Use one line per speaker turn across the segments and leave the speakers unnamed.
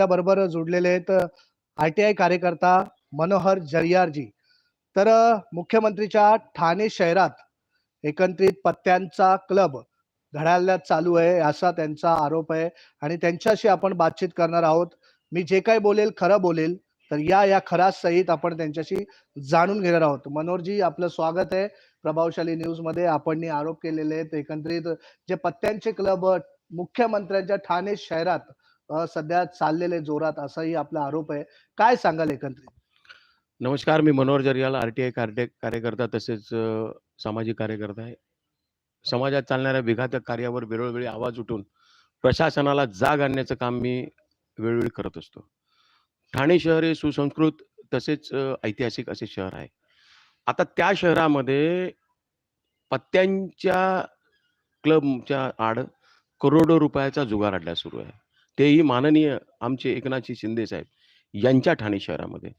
आपल्या बरोबर जोडलेले आहेत आय टी आय कार्यकर्ता मनोहर जरियारजी. तर मुख्यमंत्रीच्या ठाणे शहरात एकत्रित पत्त्यांचा क्लब घड्याळात चालू आहे असा त्यांचा आरोप आहे आणि त्यांच्याशी आपण बातचीत करणार आहोत. मी जे काही बोलेल खरं बोलेल तर या या खरा सहित आपण त्यांच्याशी जाणून घेणार आहोत. मनोहरजी आपलं स्वागत आहे. प्रभावशाली न्यूजमध्ये आपण आरोप केलेले आहेत. एकंदरीत जे पत्त्यांचे क्लब मुख्यमंत्र्यांच्या ठाणे शहरात सध्या चाललेले जोरात असाही आपला आरोप आहे. काय सांगाल एकंदरीत?
नमस्कार मी Manohar Jariyal R T I कार्य कार्यकर्ता तसेच सामाजिक कार्यकर्ता आहे. समाजात चालणाऱ्या विघातक कार्यावर वेळोवेळी आवाज उठून प्रशासनाला जाग आणण्याचं काम मी वेळोवेळी करत असतो. ठाणे शहर हे सुसंस्कृत तसेच ऐतिहासिक असे शहर आहे. आता त्या शहरामध्ये पत्त्यांच्या क्लबच्या आड करोडो रुपयाचा जुगार अड्डा सुरू आहे. तेही माननीय आमचे एकनाथजी शिंदे साहेब यांच्या ठाणे शहरामध्ये.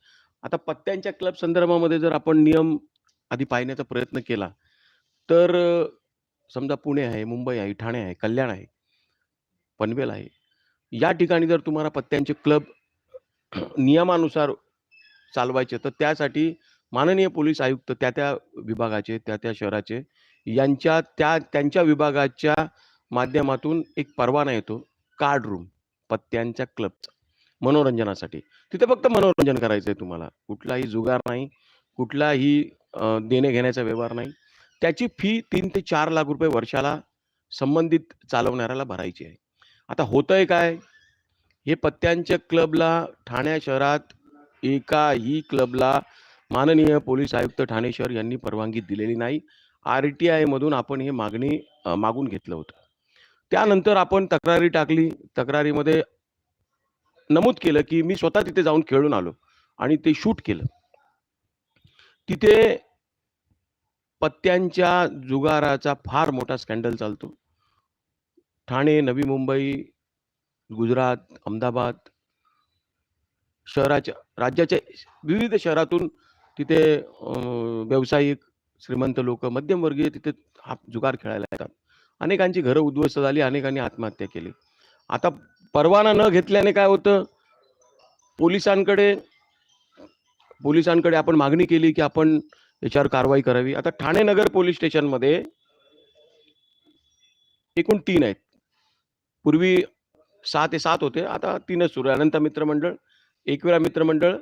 आता पत्त्यांच्या क्लब संदर्भामध्ये जर आपण नियम आधी पाहण्याचा प्रयत्न केला तर समजा पुणे आहे मुंबई आहे ठाणे आहे कल्याण आहे पनवेल आहे या ठिकाणी जर तुम्हाला पत्त्यांचे क्लब नियमानुसार चालवायचे तर त्यासाठी माननीय पोलीस आयुक्त त्या त्या विभागाचे त्या त्या शहराचे यांच्या त्या त्यांच्या विभागाच्या माध्यमातून एक परवाना येतो कार्ड रूम. पत्त्यांच्या क्लबचा मनोरंजनासाठी. तिथे फक्त मनोरंजन करायचं आहे तुम्हाला. कुठलाही जुगार नाही कुठलाही देणे घेण्याचा व्यवहार नाही. त्याची फी तीन ते चार लाख रुपये वर्षाला संबंधित चालवणाऱ्याला भरायची आहे. आता होतंय काय? हे पत्त्यांच्या क्लबला ठाणे शहरात एकाही क्लबला माननीय पोलीस आयुक्त ठाणे शहर यांनी परवानगी दिलेली नाही. आर टी आयमधून आपण हे मागणी मागून घेतलं होतं. त्यानंतर आपण तक्रारी टाकली. तक्रारीमध्ये नमूद केलं की मी स्वतः तिथे जाऊन खेळून आलो आणि ते शूट केलं. तिथे पत्त्यांच्या जुगाराचा फार मोठा स्कॅन्डल चालतो. ठाणे नवी मुंबई गुजरात अहमदाबाद शहराच्या राज्याच्या विविध शहरातून तिथे अं, व्यावसायिक श्रीमंत लोक मध्यमवर्गीय तिथे हा जुगार खेळायला येतात. अनेकांची घरं उद्ध्वस्त झाली अनेकांनी आत्महत्या केली. आता परवाना न घेतल्याने काय होतं? पोलिसांकडे पोलिसांकडे आपण मागणी केली की आपण याच्यावर कारवाई करावी. आता ठाणे नगर पोलीस स्टेशनमध्ये एकूण तीन आहेत. पूर्वी सहा ते सात होते आता तीनच सुरू आहे. अनंत मित्रमंडळ एकविरा मित्रमंडळ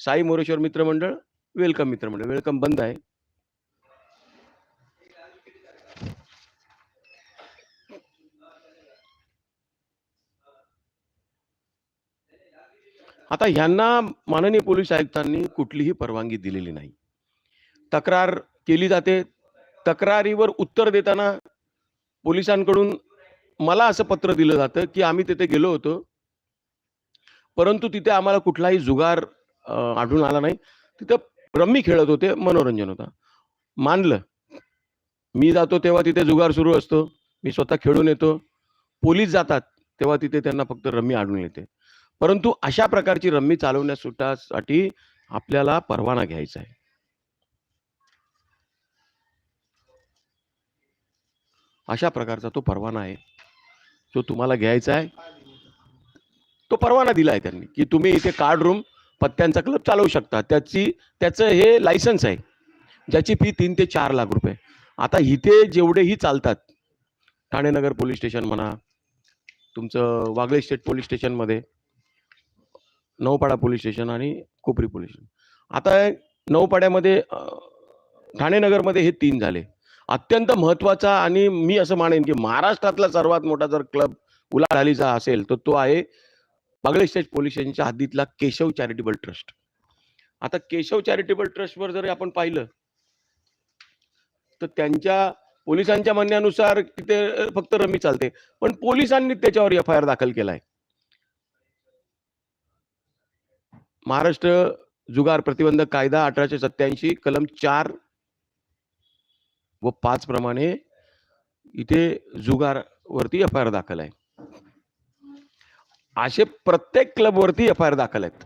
साई मोरेश्वर मित्रमंडळ वेलकम मित्रमंडळ वेलकम बंद आहे. आता ह्यांना माननीय पोलीस आयुक्तांनी कुठलीही परवानगी दिलेली नाही. तक्रार केली जाते. तक्रारीवर उत्तर देताना पोलिसांकडून मला असं पत्र दिलं जातं की आम्ही तिथे गेलो होतो. परंतु तिथे आम्हाला कुठलाही जुगार आढळून आला नाही. तिथं रम्मी खेळत होते मनोरंजन होता. मानलं. मी जातो तेव्हा तिथे जुगार सुरू असतो. मी स्वतः खेळून येतो. पोलीस जातात तेव्हा तिथे त्यांना फक्त रम्मी आढळून येते. परंतु अशा प्रकारची रम्मी चालवण्यासाठी आपल्याला परवाना घ्यायचा आहे. अशा प्रकारचा तो परवाना आहे. जो तुम्हाला घ्यायचा आहे. तो परवाना दिला आहे त्यांनी की तुम्ही इथे कार्ड रूम पत्त्यांचा क्लब चालवू शकता. त्याची त्याचं हे लायसन्स आहे. ज्याची फी तीन ते चार लाख रुपये. आता इथे जेवढेही चालतात ठाणे नगर पोलीस स्टेशन म्हणा तुमचं वागळे स्टेट पोलीस स्टेशनमध्ये नौपाडा पोलीस स्टेशन आणि कोपरी पोलीस स्टेशन. आता नौपाड्यामध्ये ठाणे नगरमध्ये हे तीन झाले. अत्यंत महत्त्वाचा आणि मी असं मानेन की महाराष्ट्रातला सर्वात मोठा जर क्लब उलाढालीचा असेल तर तो आहे बागळे स्टेट पोलीस स्टेशनच्या हद्दीतला केशव चॅरिटेबल ट्रस्ट. आता केशव चॅरिटेबल ट्रस्टवर जर आपण पाहिलं तर त्यांच्या पोलिसांच्या म्हणण्यानुसार तिथे फक्त रमी चालते. पण पोलिसांनी त्याच्यावर एफ आय आर दाखल केलाय. महाराष्ट्र जुगार प्रतिबंधक कायदा अठराशे सत्याऐंशी कलम चार व पाच प्रमाणे इथे जुगार वरती एफ आय आर दाखल आहे. असे प्रत्येक क्लब वरती एफ आय आर दाखल आहेत.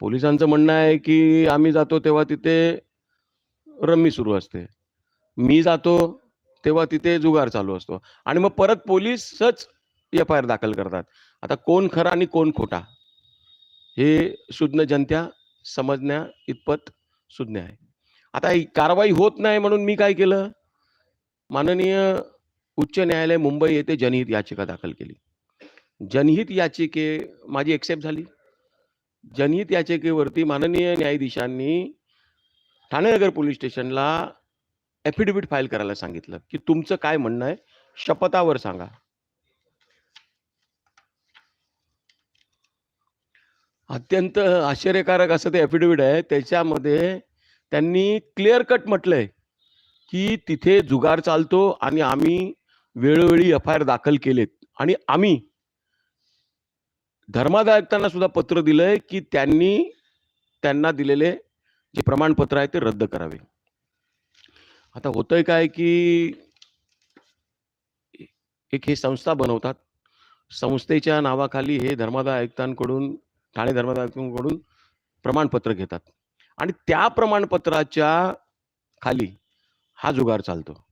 पोलिसांचं म्हणणं आहे की आम्ही जातो तेव्हा तिथे रम्मी सुरू असते. मी जातो तेव्हा तिथे जुगार चालू असतो. आणि मग परत पोलीसच एफ आय आर दाखल करतात. आता कोण खरा आणि कोण खोटा? हे सुज्ञ जनत्या समजण्या इतपत सुज्ञ आहे. आता ही कारवाई होत नाही म्हणून मी काय केलं? माननीय उच्च न्यायालय मुंबई येथे जनहित याचिका दाखल केली. जनहित याचिके माझी एक्सेप्ट झाली. जनहित याचिकेवरती माननीय न्यायाधीशांनी ठाणे नगर पोलीस स्टेशनला ॲफिडेव्हिट फाईल करायला सांगितलं की तुमचं काय म्हणणं आहे? शपथावर सांगा. अत्यंत आश्चर्यकारक असं ते ॲफिडेविट आहे. त्याच्यामध्ये त्यांनी क्लिअर कट म्हटलंय की तिथे जुगार चालतो आणि आम्ही वेळोवेळी एफ आय आर दाखल केलेत. आणि आम्ही धर्मादायकतांना सुद्धा पत्र दिलंय की त्यांनी त्यांना दिलेले जे प्रमाणपत्र आहे ते रद्द करावे. आता होतंय काय की एक हे संस्था बनवतात. संस्थेच्या नावाखाली हे धर्मादाय आयुक्तांकडून ठाणे धर्मादाय प्रमाणपत्र घेतात. आणि त्या प्रमाणपत्राच्या खाली हा जुगार चालतो.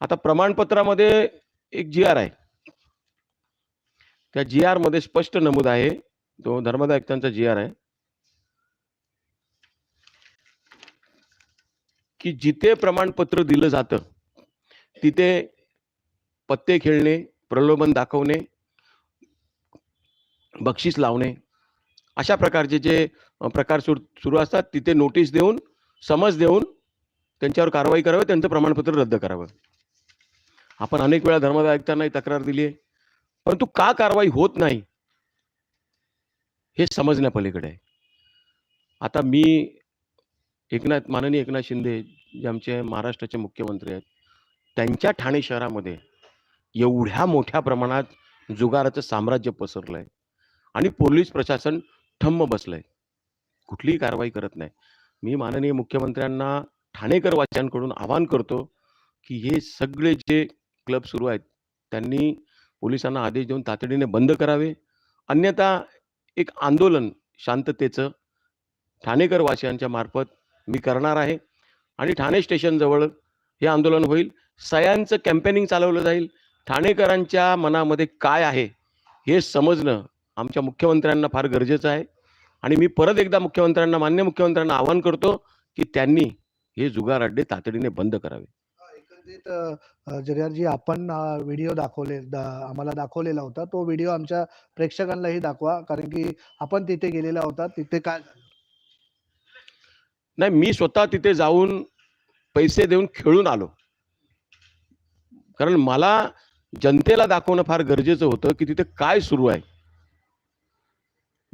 आता प्रमाणपत्रामध्ये एक जी आर आहे. त्या जी आरमध्ये स्पष्ट नमूद आहे. तो धर्मदायकांचा जी आर आहे. की जिथे प्रमाणपत्र दिलं जातं तिथे पत्ते खेळणे प्रलोभन दाखवणे बक्षीस लावणे अशा प्रकारचे जे प्रकार सुर सुरू असतात तिथे नोटीस देऊन समज देऊन त्यांच्यावर कारवाई करावी त्यांचं प्रमाणपत्र रद्द करावं. आपण अनेक वेळा धर्मादाय आयुक्तांनाही तक्रार दिली आहे. परंतु का कारवाई होत नाही? हे समजण्यापलीकडे आहे. आता मी एकनाथ माननीय एकनाथ शिंदे जे आमचे महाराष्ट्राचे मुख्यमंत्री आहेत त्यांच्या ठाणे शहरामध्ये एवढ्या मोठ्या प्रमाणात जुगाराचं साम्राज्य पसरलंय. आणि पोलीस प्रशासन ठम्म बसलंय. कुठलीही कारवाई करत नाही. मी माननीय मुख्यमंत्र्यांना ठाणेकर वाच्यांकडून आवाहन करतो की हे सगळे जे क्लब सुरू आहेत त्यांनी पोलिसांना आदेश देऊन तातडीने बंद करावे. अन्यथा एक आंदोलन शांततेचं ठाणेकर वासियांच्या मार्फत मी करणार आहे. आणि ठाणे स्टेशनजवळ हे आंदोलन होईल. सयांचं कॅम्पेनिंग चालवलं जाईल. ठाणेकरांच्या मनामध्ये काय आहे हे समजणं आमच्या मुख्यमंत्र्यांना फार गरजेचं आहे. आणि मी परत एकदा मुख्यमंत्र्यांना मान्य मुख्यमंत्र्यांना आवाहन करतो की त्यांनी हे जुगार अड्डे तातडीने बंद करावे.
जरियारजी आपण व्हिडिओ दाखवले दा- आम्हाला दाखवलेला होता. तो व्हिडिओ आमच्या प्रेक्षकांनाही दाखवा कारण की आपण तिथे गेलेला होता तिथे काय?
नाही मी स्वतः तिथे जाऊन पैसे देऊन खेळून आलो. कारण मला जनतेला दाखवणं फार गरजेचं होतं की तिथे काय सुरू आहे.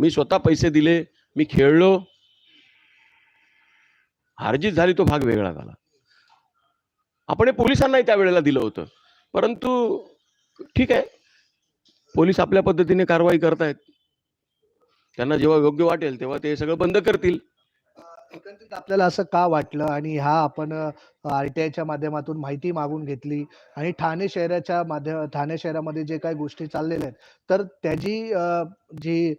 मी स्वतः पैसे दिले मी खेळलो. हारजीत झाली तो भाग वेगळा झाला. आपण हे पोलिसांनाही त्यावेळेला दिलं होतं. परंतु ठीक आहे. पोलीस आपल्या पद्धतीने कारवाई करतायत. त्यांना जेव्हा योग्य वाटेल तेव्हा ते सगळं बंद करतील.
एकंदरीत आपल्याला असं का वाटलं? आणि हा आपण आरटीआयच्या माध्यमातून माहिती मागून घेतली आणि ठाणे शहराच्या माध्यम ठाणे शहरामध्ये जे काही गोष्टी चाललेल्या आहेत तर त्याची जी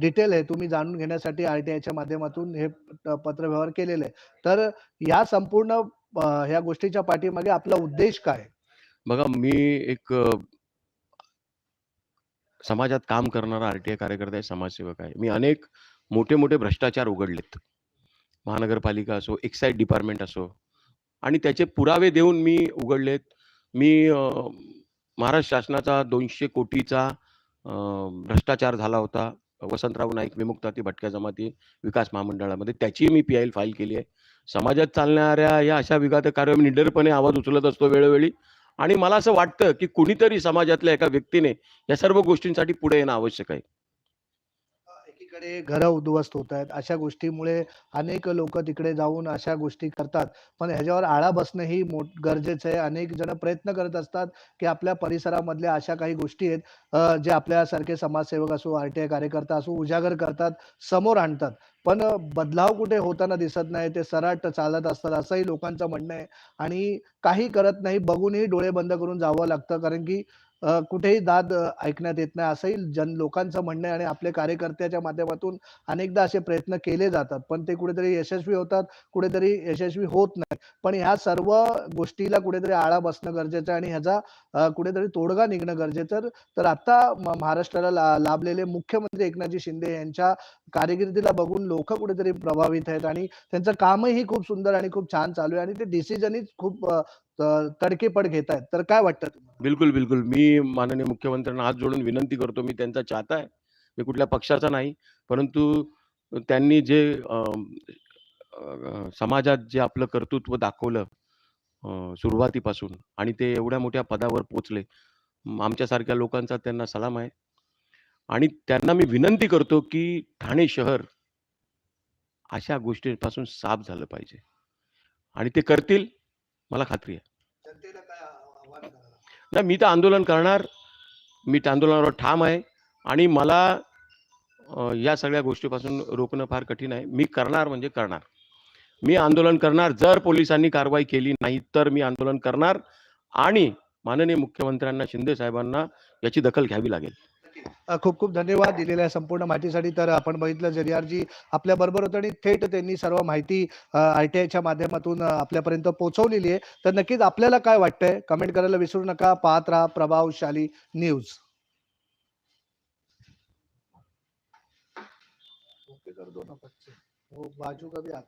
डिटेल आहे तुम्ही जाणून घेण्यासाठी आरटीआयच्या माध्यमातून हे पत्रव्यवहार केलेले आहे तर या संपूर्ण ह्या गोष्टीच्या पाठीमागे आपला उद्देश काय?
बघा मी एक समाजात काम करणारा आरटीआय कार्यकर्ता आहे समाजसेवक आहे. मी अनेक मोठे मोठे भ्रष्टाचार उघडलेत. महानगरपालिका असो एक्साईज डिपार्टमेंट असो. आणि त्याचे पुरावे देऊन मी उघडलेत. मी महाराष्ट्र शासनाचा दोनशे कोटीचा भ्रष्टाचार झाला होता. वसंतराव नाईक विमुक्ताती भटक्या जमाती विकास महामंडळामध्ये. त्याची मी पी आय फाईल केली आहे. समाजात चालणाऱ्या या अशा विघातक कार्य मी निडरपणे आवाज उचलत असतो वेळोवेळी. आणि मला असं वाटतं की कुणीतरी समाजातल्या एका व्यक्तीने या सर्व गोष्टींसाठी पुढे येणं आवश्यक आहे.
आपल्याकडे घरं उद्ध्वस्त होत आहेत. अशा गोष्टीमुळे अनेक लोक तिकडे जाऊन अशा गोष्टी करतात. पण ह्याच्यावर आळा बसणं ही गरजेचं आहे. अनेक जण प्रयत्न करत असतात की आपल्या परिसरामधल्या अशा काही गोष्टी आहेत जे आपल्यासारखे समाजसेवक असो आरटीआय कार्यकर्ता असो उजागर करतात समोर आणतात. पण बदलाव कुठे होताना दिसत नाही. ते सराट चालत असतात असंही लोकांचं म्हणणं आहे. आणि काही करत नाही बघूनही डोळे बंद करून जावं लागतं. कारण की कुठेही दाद ऐकण्यात येत नाही. असंही जन लोकांचं म्हणणं आहे आणि आपले कार्यकर्त्याच्या माध्यमातून अनेकदा असे प्रयत्न केले जातात. पण ते कुठेतरी यशस्वी होतात कुठेतरी यशस्वी होत नाही पण ह्या सर्व गोष्टीला कुठेतरी आळा बसणं गरजेचं आहे आणि ह्याचा कुठेतरी तोडगा निघणं गरजेचं तर आता महाराष्ट्राला लाभलेले मुख्यमंत्री एकनाथजी शिंदे यांच्या कारकिर्दीला बघून लोक कुठेतरी प्रभावित आहेत आणि त्यांचं कामही खूप सुंदर आणि खूप छान चालू आहे आणि ते डिसिजनही खूप तडकेपड घेत आहेत. तर काय वाटतं
बिलकुल बिलकुल. मी माननीय मुख्यमंत्र्यांना हात जोडून विनंती करतो. मी त्यांचा चाहता आहे. मी कुठल्या पक्षाचा नाही. परंतु त्यांनी जे समाजात जे आपलं कर्तृत्व दाखवलं सुरुवातीपासून आणि ते एवढ्या मोठ्या पदावर पोचले आमच्यासारख्या लोकांचा त्यांना सलाम आहे. आणि त्यांना मी विनंती करतो की ठाणे शहर अशा गोष्टींपासून साफ झालं पाहिजे. आणि ते करतील मला खात्री आहे. नाही मी तर आंदोलन करणार. मी त्या आंदोलनावर ठाम आहे. आणि मला या सगळ्या गोष्टीपासून रोखणं फार कठीण आहे. मी करणार म्हणजे करणार. मी आंदोलन करणार. जर पोलिसांनी कारवाई केली नाही तर मी आंदोलन करणार. आणि माननीय मुख्यमंत्र्यांना शिंदे साहेबांना याची दखल घ्यावी लागेल.
खूप खूप धन्यवाद दिलेल्या संपूर्ण माहितीसाठी. तर आपण बघितलं जरियारजी आपल्या बरोबर होतं आणि थेट त्यांनी सर्व माहिती आर टी आयच्या माध्यमातून आपल्यापर्यंत पोहोचवलेली आहे. तर नक्कीच आपल्याला काय वाटतंय? कमेंट करायला विसरू नका. पाहत राहा प्रभावशाली न्यूज. कर दो ना बच्चे वो बाजू का भी आता. है